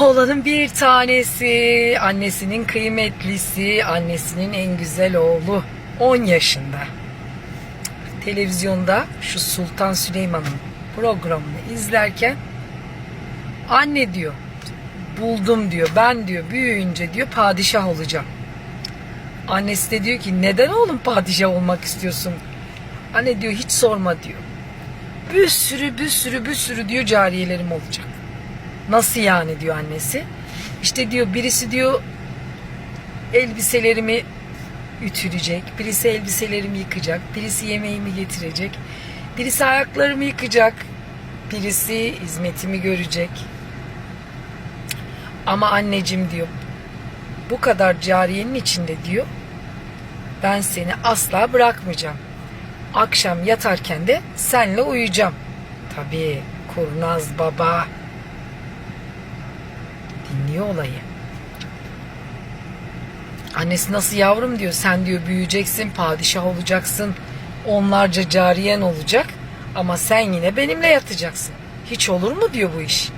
Oğlanın bir tanesi, annesinin kıymetlisi, annesinin en güzel oğlu. 10 yaşında. Televizyonda şu Sultan Süleyman'ın programını izlerken anne diyor buldum diyor ben diyor büyüyünce diyor padişah olacağım. Annesi de diyor ki neden oğlum padişah olmak istiyorsun? Anne diyor hiç sorma diyor. Bir sürü bir sürü bir sürü diyor cariyelerim olacak. Nasıl yani diyor annesi. İşte diyor birisi diyor elbiselerimi ütülecek. Birisi elbiselerimi yıkacak. Birisi yemeğimi getirecek. Birisi ayaklarımı yıkacak. Birisi hizmetimi görecek. Ama anneciğim diyor bu kadar cariyenin içinde diyor ben seni asla bırakmayacağım. Akşam yatarken de senle uyuyacağım. Tabii kurnaz baba dinliyor olayı. Annesi nasıl yavrum diyor sen diyor büyüyeceksin padişah olacaksın onlarca cariyen olacak ama sen yine benimle yatacaksın. Hiç olur mu diyor bu iş.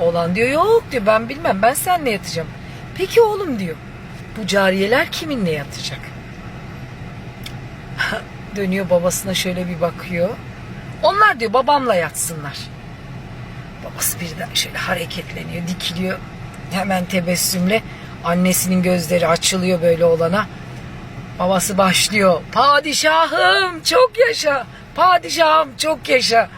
Oğlan diyor yok diyor ben bilmem ben seninle yatacağım. Peki oğlum diyor bu cariyeler kiminle yatacak? Dönüyor babasına şöyle bir bakıyor. Onlar diyor babamla yatsınlar. Babası birden şöyle hareketleniyor, dikiliyor. Hemen tebessümle annesinin gözleri açılıyor böyle olana. Babası başlıyor. Padişahım çok yaşa. Padişahım çok yaşa.